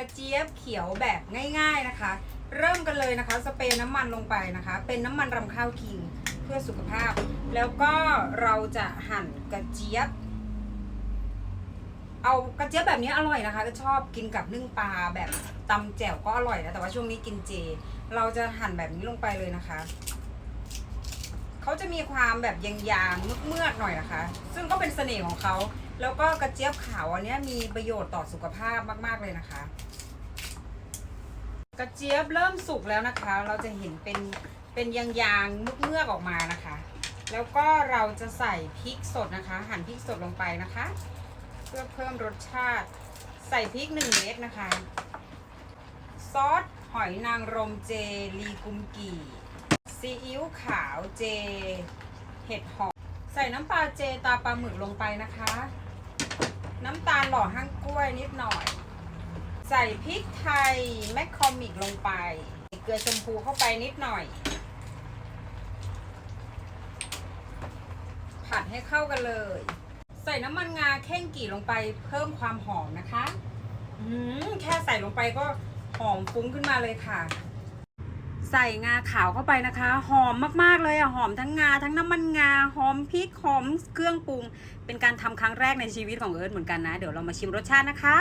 ระเจี๊ยบเขียวแบบง่าย ๆนะคะ เริ่มกันเลยนะคะ สเปรย์น้ำมันลงไปนะคะ เป็นน้ำมันรำข้าวคิงเพื่อสุขภาพ แล้วก็เราจะหั่นกระเจี๊ยบ เอากระเจี๊ยบแบบนี้อร่อยนะคะ ก็ชอบกินกับนึ่งปลาแบบตำแจ่วก็อร่อยนะแต่ว่าช่วงนี้กินเจ เราจะหั่นแบบนี้ลงไปเลยนะคะเขาจะมีความแบบยางๆเมือกๆหน่อยนะคะ ซึ่งก็เป็นเสน่ห์ของเขา แล้วก็กระเจี๊ยบขาวอันเนี้ยมีประโยชน์ต่อสุขภาพมาก ๆ เลยนะคะ กระเจี๊ยบเริ่มสุกแล้วนะคะ เราจะเห็นเป็นเป็นยางๆเมือกๆออกมานะคะ แล้วก็เราจะใส่พริกสดนะคะ หั่นพริกสดลงไปนะคะ เพื่อเพิ่มรสชาติ ใส่พริกหนึ่งเม็ดนะคะ ซอสหอยนางรมเจลีกุมกีซีอิ๊วขาวเจ เห็ดหอมใส่น้ำปลาเจตาปลาหมึกลงไปนะคะ น้ำตาลหล่อห้างกล้วยนิดหน่อย ใส่พริกไทยแมคคอมิกลงไป เกลือชมพูเข้าไปนิดหน่อย ผัดให้เข้ากันเลย ใส่น้ำมันงาแข้งกี่ลงไปเพิ่มความหอมนะคะอืมแค่ใส่ลงไปก็หอมฟุ้งขึ้นมาเลยค่ะ ใส่งาขาวเข้าไปนะคะ หอมมากๆเลยอะหอมทั้งงา ทั้งน้ำมันงา หอมพริกหอมเครื่องปรุง เป็นการทำครั้งแรกในชีวิตของเอิร์ธเหมือนกันนะ เดี๋ยวเรามาชิมรสชาตินะคะ